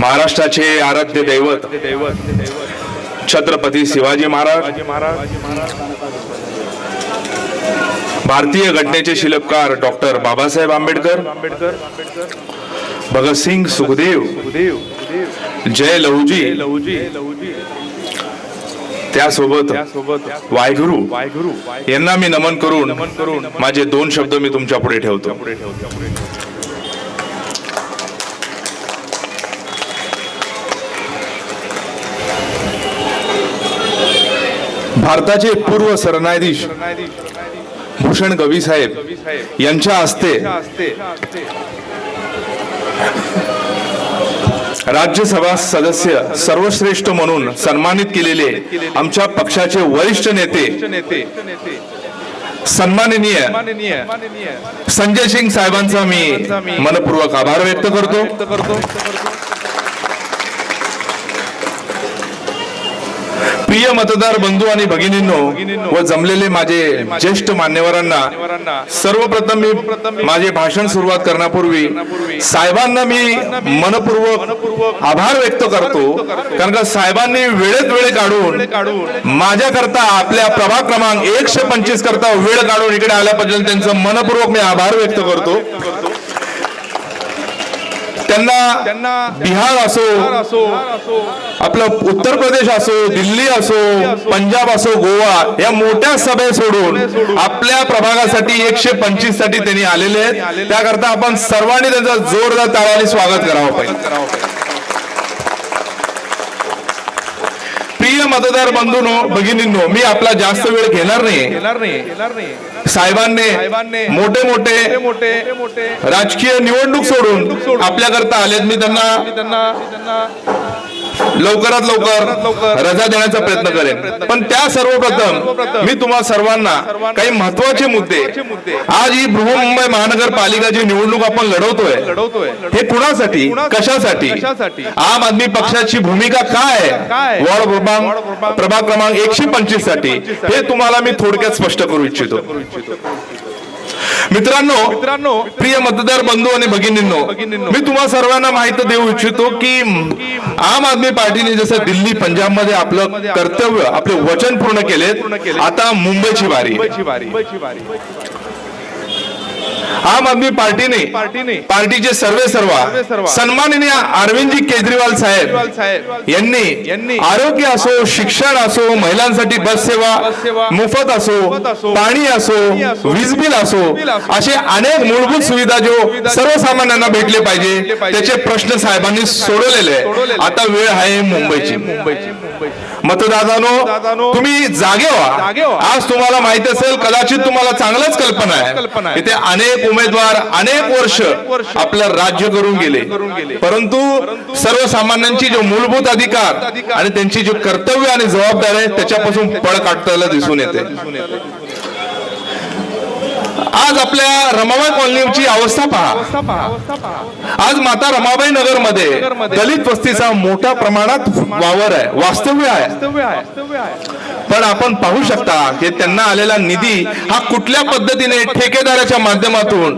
महाराष्ट्राचे आराध्य दैवत छत्रपती शिवाजी महाराज भारतीय घटनेचे शिल्पकार डॉक्टर बाबासाहेब आंबेडकर भगतसिंग सुखदेव जय लहुजी त्यासोबत वायगुरु यांना मी नमन करून माझे दोन शब्द मी तुमच्यापुढे ठेवतो. भारताचे पूर्व सरन्यायाधीश भूषण गवी साहेब यांच्या हस्ते राज्यसभा सदस्य सर्वश्रेष्ठ म्हणून सन्मानित केलेले आमच्या पक्षाचे वरिष्ठ नेते सन्माननीय संजय सिंग साहेबांचा मी मनपूर्वक आभार व्यक्त करतो. प्रिय मतदार बंधू आणि भगिनींनो व जमलेले माझे ज्येष्ठ मान्यवरांना सर्वप्रथम मी माझे भाषण सुरुवात करण्यापूर्वी साहेबांना मी मनपूर्वक आभार व्यक्त करतो कारण का साहेबांनी वेळेत वेळ काढून माझ्याकरता आपल्या प्रभाग क्रमांक एकशे पंचवीस करता वेळ काढून इकडे आल्याबद्दल त्यांचं मनपूर्वक मी आभार व्यक्त करतो. त्यांना बिहार असो आपलं उत्तर प्रदेश असो दिल्ली असो पंजाब असो गोवा या मोठ्या सभे सोडून आपल्या प्रभागासाठी एकशे पंचवीससाठी त्यांनी आलेले आहेत. त्याकरता आपण सर्वांनी त्यांचं जोरदार टाळ्याने स्वागत करावं पाहिजे. मतदार बंधूनो भगिनींनो मी आपला जास्त वेळ घेणार नाही साहेबांनी मोठे मोठे मोठे राजकीय निवडणूक सोडून आपल्याकरता आलेत मी त्यांना लवकरात लवकर रजा देण्याचा प्रयत्न करेन. पण त्या सर्वप्रथम मी तुम्हा सर्वांना काही महत्त्वाचे मुद्दे आज ही बृहन्मुंबई महानगरपालिकाची निवडणूक आपण लढवतोय हे कुणासाठी कशासाठी? आम आदमी पक्षाची भूमिका काय आहे? वॉर्ड क्रमांक प्रभाग क्रमांक एकशे पंचवीससाठी. हे तुम्हाला मी थोडक्यात स्पष्ट करू इच्छितो. मित्रांनो मित्रांनो प्रिय मतदार बंधू आणि भगिनींनो मी तुम्हा सर्वांना माहिती देऊ इच्छितो की आम आदमी पार्टीने जसं दिल्ली पंजाबमध्ये आपलं कर्तव्य आपले वचन पूर्ण केले आता मुंबईची बारी आम आदमी पार्टीने पार्टीचे सर्वे सर्व सन्माननीय अरविंदजी केजरीवाल साहेब यांनी आरोग्य असो शिक्षण असो महिलांसाठी बस सेवा मोफत असो पाणी असो वीज बिल असो असे अनेक मूलभूत सुविधा जो सर्वसामान्यांना भेटले पाहिजे त्याचे प्रश्न साहेबांनी सोडवलेले आहे. आता वेळ आहे मुंबईची. मतदारांनो तुम्ही जागे व्हा. आज तुम्हाला माहिती असेल कदाचित तुम्हाला चांगलंच कल्पना आहे. इथे अनेक उमेदवार अनेक वर्ष आपलं राज्य करून गेले. परंतु सर्वसामान्यांची जो मूलभूत अधिकार आणि त्यांची जी कर्तव्य आणि जबाबदारी आहे त्याच्यापासून पळ काढताना दिसून येते. आज आपल्या रमाबाई कॉलनीची अवस्था पहा. आज माता रमाबाई नगरमध्ये दलित वस्तीचा मोठ्या प्रमाणात वावर आहे वास्तव्य आहे. पण आपण पाहू शकता की त्यांना आलेला निधी हा कुठल्या पद्धतीने ठेकेदाराच्या माध्यमातून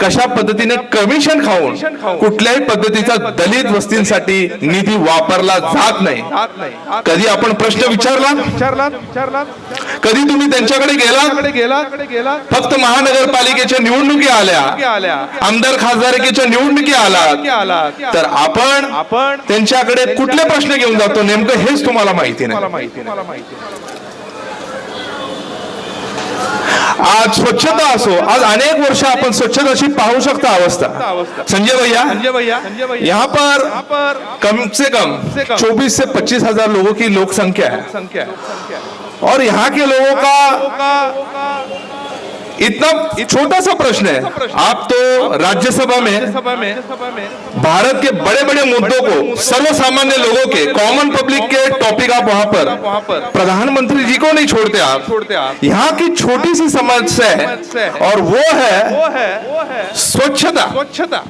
कशा पद्धतीने कमिशन खाऊन कुठल्याही पद्धतीचा दलित वस्तींसाठी निधी वापरला जात नाही. कधी आपण प्रश्न विचारला विचारला विचारला कधी तुम्ही त्यांच्याकडे गेला फक्त महानगरपालिकेच्या निवडणुकी आल्या. आमदार खासदारकीच्या निवडणुकी आला तर आपण आपण त्यांच्याकडे कुठले प्रश्न घेऊन जातो नेमकं हेच तुम्हाला माहिती नाही. आज स्वच्छता असो आज अनेक वर्ष आपण स्वच्छताची पाहू शकता अवस्था. संजय भैया संजय भैया यहाँ पर कम से कम चौबीस से पच्चीस हजार लोगों की लोक संख्या है। और यहाँ के लोगों का इतना छोटा सा प्रश्न है। आप तो राज्यसभा में भारत के बड़े बड़े मुद्दों को सर्वसामान्य लोगों के कॉमन पब्लिक के टॉपिक आप वहाँ पर प्रधानमंत्री जी को नहीं छोड़ते आप। छोड़ते आप यहाँ की छोटी सी समस्या है और वो है स्वच्छता स्वच्छता।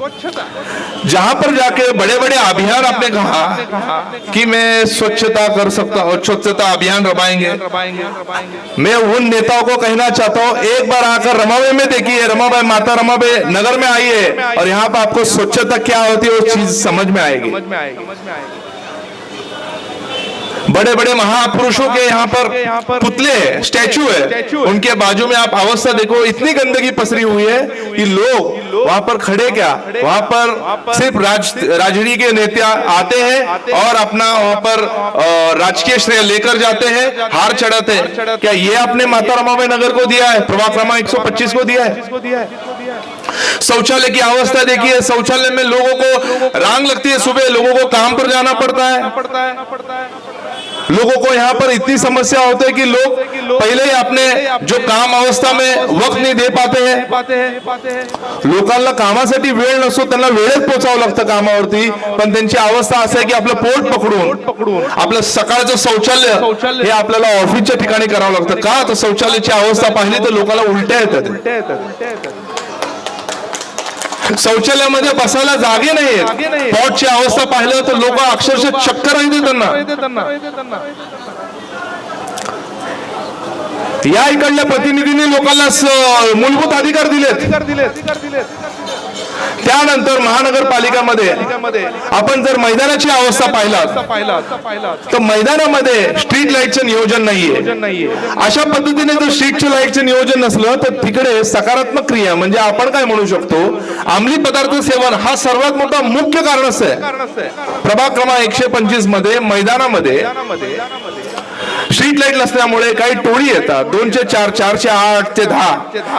जहाँ पर जाके बड़े बड़े अभियान आपने कहा कि मैं स्वच्छता कर सकता हूँ, स्वच्छता अभियान रमाएँगे। मैं उन नेताओं को कहना चाहता हूँ, एक बार आकर रमावे में देखिए, रमाबाई माता रमाबाई नगर में आइए और यहाँ पर आपको स्वच्छता क्या होती है वो चीज़ समझ में आएगी। बड़े बड़े महापुरुषों के यहाँ पर पुतले हैं स्टैचू है। उनके बाजू में आप अवस्था देखो इतनी गंदगी पसरी हुई है कि लोग वहाँ पर खड़े क्या? वहाँ पर सिर्फ़ राज राजनीति के नेता आते हैं और अपना वहाँ पर राजकीय श्रेय लेकर जाते हैं हार चढ़ाते हैं। क्या ये आपने माता रमाबाई नगर को दिया है? प्रभाग क्रमांक 125 को दिया है? शौचालय की अवस्था देखिए शौचालय में लोगों को रांग लगती है सुबह लोगों को काम पर जाना पड़ता है। लोगों को यहाँ पर इतनी समस्या होती है कि लोग पहले ही अपने जो काम अवस्था में वक्त नहीं दे पाते हैं। लोकांना कामासाठी वेळ नसतो त्यांना वेळेत पोहोचावं लागतं कामावरती. पण त्यांची अवस्था असं आहे की आपलं पोट पकडून पकडून आपलं सकाळचं शौचालय हे आपल्याला ऑफिसच्या ठिकाणी करावं लागतं. का? तर शौचालयाची अवस्था पाहिली तर लोकांना उलट्या येतात. शौचालयामध्ये बसायला जागे नाही पॉटची अवस्था पाहिलं तर लोक अक्षरशः चक्कर येते त्यांना. या इकडल्या प्रतिनिधींनी लोकांना मूलभूत अधिकार दिलेत. त्यानंतर महानगरपालिकामध्ये आपण जर मैदानाची अवस्था पाहिला तर मैदानामध्ये स्ट्रीट लाईटचं नियोजन नाहीये. अशा पद्धतीने जर स्ट्रीटच्या लाईटचं नियोजन नसलं तर तिकडे सकारात्मक क्रिया म्हणजे आपण काय म्हणू शकतो? अंमली पदार्थ सेवन हा सर्वात मोठा मुख्य कारण आहे. प्रभाग क्रमांक एकशे पंचवीसमध्ये मैदानामध्ये स्ट्रीट लाइट नसल्यामुळे काही टोळी येतात. दोनशे चार चारशे आठ ते दहा.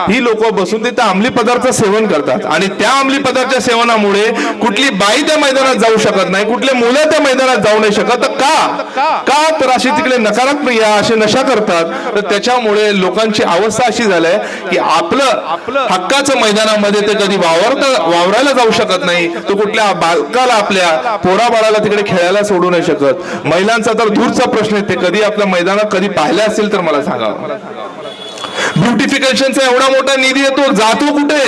ही लोक बसून तिथे अंमली पदार्थ सेवन करतात. आणि त्या अंमली पदार्थ सेवनामुळे कुठली बाई त्या मैदानात जाऊ शकत नाही कुठले मुलं त्या मैदानात जाऊ नाही शकत. का? का? तर अशी तिकडे नकारात्मक या असे नशा करतात. तर त्याच्यामुळे लोकांची अवस्था अशी झाली की आपलं आपलं हक्काचं मैदानामध्ये ते कधी वावरत वावरायला जाऊ शकत नाही. तो कुठल्या बालकाला आपल्या पोराबाळाला तिकडे खेळायला सोडू नाही शकत. महिलांचा तर दूरचा प्रश्न आहे. ते कधी आपल्या मैदानात कधी पाहिले असेल तर मला सांगा. ब्युटिफिकेशनचा एवढा मोठा निधी येतो जातो कुठे?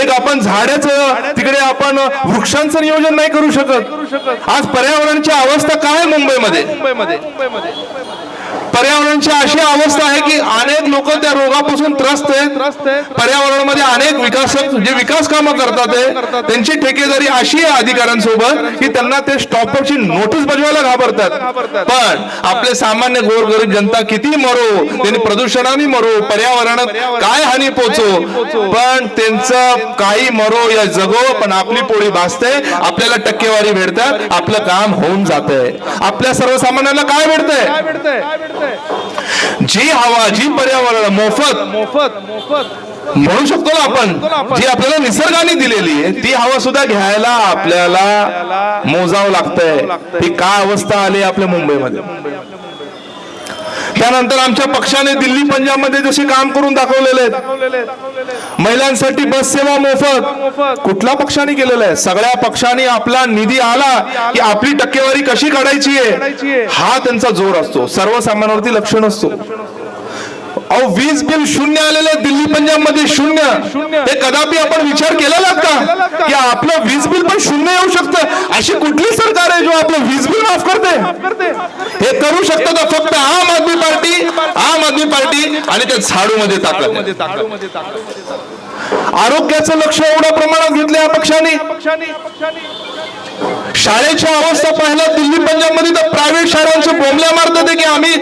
एक आपण झाडाचं तिकडे आपण वृक्षांचं नियोजन नाही करू शकत. आज पर्यावरणाची अवस्था काय आहे मुंबईमध्ये? मुंबईमध्ये? पर्यावरणाची अशी अवस्था आहे की अनेक लोक त्या रोगापासून त्रस्त आहेत. पर्यावरणामध्ये अनेक विकासक जे विकास कामं करतात त्यांची ठेकेदारी अशी आहे अधिकाऱ्यांसोबत की त्यांना ते स्टॉपची नोटीस बजवायला घाबरतात. पण आपले सामान्य गोरगरीब जनता किती मरो त्यांनी प्रदूषणाने मरो पर्यावरणात काय हानी पोचो? पण त्यांचं काही मरो या जगो पण आपली पोळी भासते आपल्याला टक्केवारी भेटतात आपलं काम होऊन जातंय आपल्या सर्वसामान्यांना काय भेटतंय? जी हवा जी पर्यावरण मोफत. मोफत मोफत. म्हणू शकतो ना आपण जी आपल्याला निसर्गाने दिलेली आहे ती हवा सुद्धा घ्यायला आपल्याला मोजावं लागतंय. ही काय अवस्था आली आपल्या मुंबईमध्ये? त्यानंतर आमच्या पक्षाने दिल्ली पंजाबमध्ये जसे काम करून दाखवलेले आहेत. महिलांसाठी बस सेवा मोफत. कुठल्या पक्षाने केलेलं आहे? सगळ्या पक्षाने आपला निधी आला की आपली टक्केवारी कशी काढायची आहे. हा त्यांचा जोर असतो. सर्वसामान्यांवरती लक्ष नसतो. अहो वीज बिल शून्य आलेलं दिल्ली पंजाबमध्ये शून्य. हे कदापि आपण विचार केलेला का? की? आपलं वीज बिल पण शून्य येऊ शकतं? अशी कुठली सरकार आहे जो आपलं वीज बिल माफ करते? हे करू शकतं तर फक्त आम आदमी पार्टी? आम आदमी पार्टी आणि ते झाडू मध्ये टाकलं आरोग्याचं लक्ष एवढ्या प्रमाणात घेतलं या पक्षाने. शाळेच्या अवस्था पाहिला दिल्ली पंजाबमध्ये तर प्रायव्हेट शाळांच्या बोंबल्या मारतात की आम्ही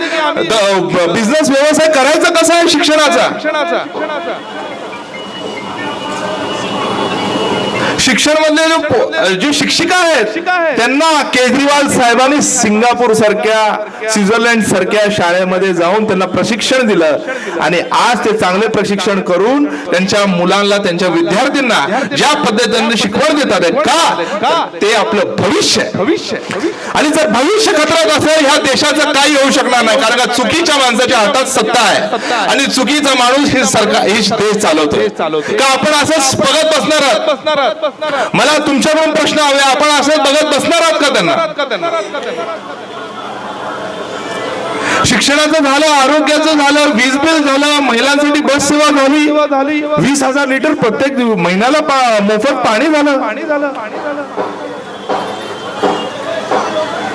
बिझनेस व्यवसाय करायचा कसा आहे शिक्षणाचा? शिक्षण मधले जो शिक्षिका आहेत त्यांना केजरीवाल साहेबांनी सिंगापूर सारख्या स्वित्झर्लंड सारख्या शाळेमध्ये जाऊन त्यांना प्रशिक्षण दिलं. आणि आज ते चांगले प्रशिक्षण करून त्यांच्या मुलांना त्यांच्या विद्यार्थ्यांना ज्या पद्धतीने शिकवण देतात. का ते आपलं भविष्य आहे. भविष्य आणि जर भविष्य खतऱ्यात असेल ह्या देशाचं काही होऊ शकणार नाही. कारण का चुकीच्या माणसाच्या हातात सत्ता आहे. आणि चुकीचा माणूस हे सरकार हे देश चालवतो का आपण असंच बघत बसणार आहात. मला तुमच्याकडून प्रश्न हवे आपण असं बघत बसणार आहात का त्यांना? शिक्षणाचं झालं आरोग्याचं झालं वीज बिल झालं महिलांसाठी बस सेवा झाली वीस हजार लिटर प्रत्येक महिन्याला मोफत पाणी झालं पाणी झालं पाणी झालं.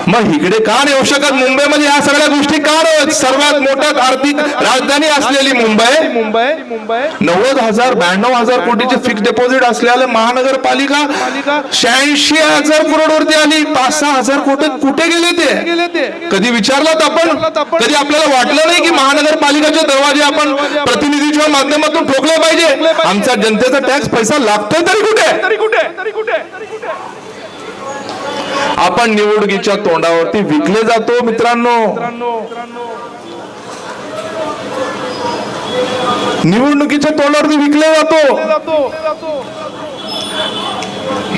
मग इकडे का नाही येऊ शकत मुंबईमध्ये ह्या सगळ्या गोष्टी का सर्वात मोठ्या आर्थिक राजधानी असलेली मुंबई. मुंबई मुंबई नव्वद हजार ब्याण्णव हजार कोटीचे फिक्स डिपॉझिट असलेल्या महानगरपालिका शहाऐंशी हजार करोड वरती आली. पाच सहा हजार कोटी कुठे गेले ते? कधी विचारलात आपण? कधी आपल्याला वाटलं नाही की महानगरपालिकाचे दरवाजे आपण प्रतिनिधीच्या माध्यमातून ठोकले पाहिजे? आमचा जनतेचा टॅक्स पैसा लागतोय तरी कुठे तरी कुठे तरी कुठे? तरी कुठे? आपण निवडणुकीच्या तोंडावरती विकले जातो मित्रांनो. निवडणुकीच्या तोंडावरती विकले जातो.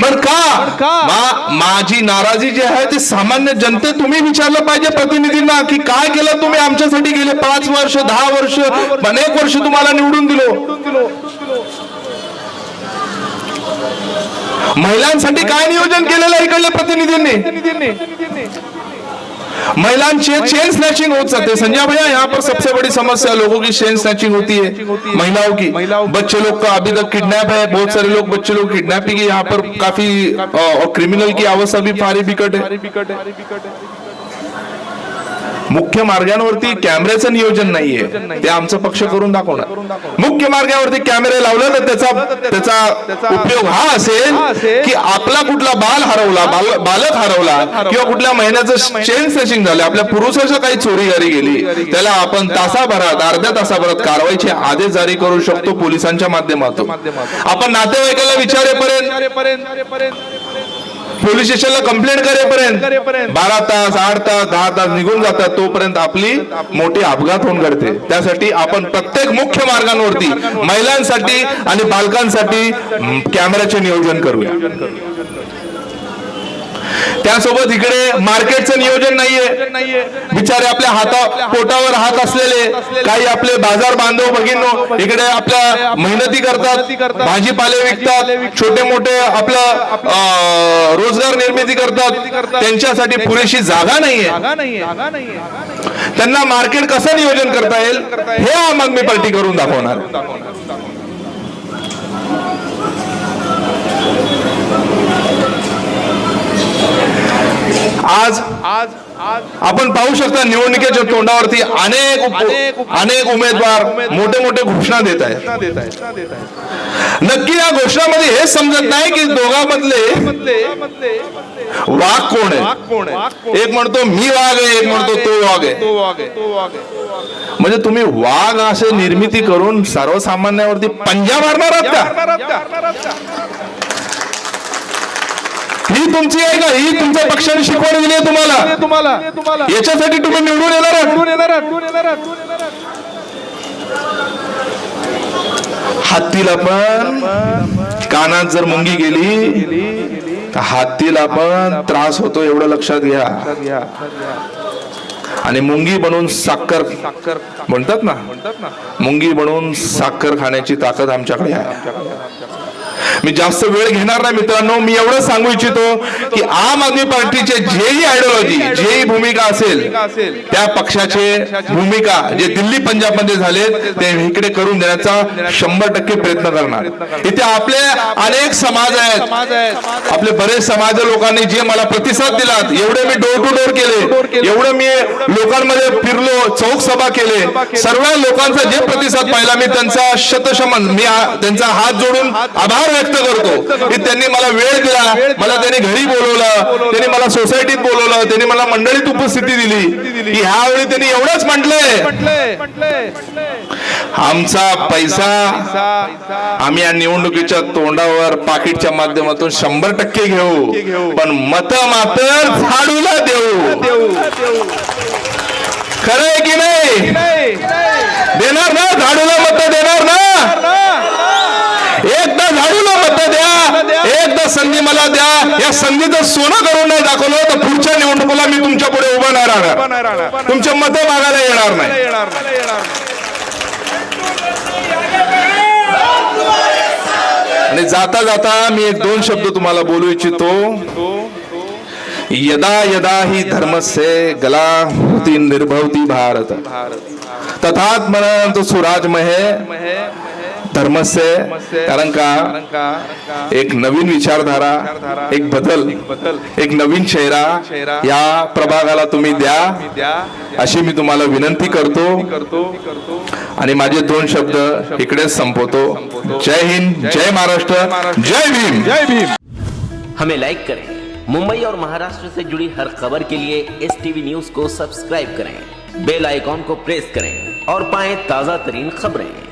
पण का? माझी नाराजी जी आहे ती सामान्य जनते तुम्ही विचारलं पाहिजे प्रतिनिधींना की काय केलं तुम्ही आमच्यासाठी गेले पाच वर्ष दहा वर्ष अनेक वर्ष तुम्हाला निवडून दिलो. महिलांसाठी काय नियोजन केलेलं आहे इकडल्या प्रतिनिधींनी? महिलांचे चेन स्नैचिंग हो जाते. संजय भैया यहाँ पर सबसे बड़ी समस्या लोगों की चेन स्नैचिंग होती है महिलाओं की. महिलाओं बच्चे लोग का अभी तक किडनैप है बहुत सारे लोग बच्चे लोग किडनैपिंग की यहाँ पर काफ़ी और क्रिमिनल की अवस्था भी भारी बिकट है. मुख्य मार्गांवरती कॅमेऱ्याचं नियोजन नाहीये. ते आमचा पक्ष करून दाखवणार. मुख्य मार्गावरती कॅमेरे लावले तर त्याचा त्याचा उपयोग हा असेल की आपला कुठला बाल हरवला बालक हरवला किंवा कुठल्या महिन्याचं चेन स्नॅचिंग झालं आपल्या पुरुषाच्या काही चोरी घरी गेली त्याला आपण तासाभरात अर्ध्या तासाभरात कारवाईचे आदेश जारी करू शकतो पोलिसांच्या माध्यमातून. आपण नातेवाईकाला विचारेपर्यंत पोलीस स्टेशनला कंप्लेंट करेपर्यंत बारा तास आठ तास दहा तास निघून जातात. तोपर्यंत आपली मोठी अपघात होऊन घडते. त्यासाठी आपण प्रत्येक मुख्य मार्गांवरती महिलांसाठी आणि बालकांसाठी कॅमेऱ्याचे नियोजन करूया. त्यासोबत इकडे मार्केटचं नियोजन नाहीये. बिचारे आपल्या हाता पोटावर हात असलेले काही आपले बाजार बांधव भगिनो इकडे आपल्या मेहनती करतात भाजीपाले विकतात छोटे मोठे आपलं रोजगार निर्मिती करतात. त्यांच्यासाठी पुरेशी जागा नाहीये. जागा नाहीये त्यांना मार्केट कसं नियोजन करता येईल हे आम आदमी पार्टी करून दाखवणार आज आज आपण पाहू शकता निवडणुकीच्या तोंडावरती अनेक अनेक उमेदवार मोठे मोठे घोषणा देत आहेत. नक्की या घोषणामध्ये हे समजत नाही की दोघांमधले वाघ कोण आहे कोण आहे एक म्हणतो मी वाघ आहे एक म्हणतो तो वाघ आहे. म्हणजे तुम्ही वाघ असे निर्मिती करून सर्वसामान्यावरती पंजा मारणार आहात मारणार आहात का? ही तुमची आहे का? ही तुमच्या पक्षाने शिकवण दिली आहे तुम्हाला? याच्यासाठी तुम्ही निवडून येणार. हत्तीला पण कानात जर मुंगी गेली तर हत्तीला पण त्रास होतो एवढं लक्षात घ्या. आणि मुंगी बनवून साखर साखर म्हणतात ना म्हणतात ना मुंगी बनवून साखर खाण्याची ताकद आमच्याकडे आहे. मी जास्त वेळ घेणार नाही मित्रांनो मी एवढं सांगू इच्छितो की आम आदमी पार्टीचे जेही आयडिओलॉजी जेही भूमिका असेल त्या पक्षाचे भूमिका जे दिल्ली पंजाबमध्ये झाले ते इकडे करून देण्याचा शंभर टक्के प्रयत्न करणार. इथे आपले अनेक समाज आहेत. आपले बरेच समाज लोकांनी जे मला प्रतिसाद दिलात एवढे मी डोर टू डोर केले एवढं मी लोकांमध्ये फिरलो चौक सभा केले सर्व लोकांचा जे प्रतिसाद पाहिला मी त्यांचा शतशमन मी त्यांचा हात जोडून आभार व्यक्त करतो. की त्यांनी मला वेळ दिला मला त्यांनी घरी बोलवलं त्यांनी मला सोसायटीत बोलवलं त्यांनी मला मंडळीत उपस्थिती दिली. की ह्यावेळी त्यांनी एवढंच म्हटलंय. आमचा पैसा आम्ही या निवडणुकीच्या तोंडावर पाकिटच्या माध्यमातून शंभर टक्के घेऊ. पण मत मात्र झाडूला देऊ. देऊ. देऊ खरं आहे की नाही? देणार ना? झाडूला मत देणार ना एकदा झाडूला मत एकदा संधी मला द्या. या संधीचं सोनं करून नाही दाखवलं तर पुढच्या निवडणुकीला मी तुमच्यापुढे उभा नाही राहणार. तुमच्या मत मागायला येणार नाही. आणि जाता जाता मी एक दोन शब्द तुम्हाला बोलू इच्छितो. यदा यदा ही धर्मस्य गला होती निर्भवती भारत। तथात्मन तो सुराजमहे धर्मस्य कारण का? एक नवीन विचारधारा एक बदल एक नवीन चेहरा या प्रभागाला तुम्ही द्या अशी मी तुम्हाला विनंती करतो. आणि माझे दोन शब्द इकडेच संपवतो. जय हिंद जय महाराष्ट्र जय भीम. जय भीम. हमें लाइक करें। मुंबई और महाराष्ट्र से जुड़ी हर खबर के लिए एस टीवी न्यूज को सब्सक्राइब करें। बेल आइकॉन को प्रेस करें और पाएं ताजा तरीन खबरें।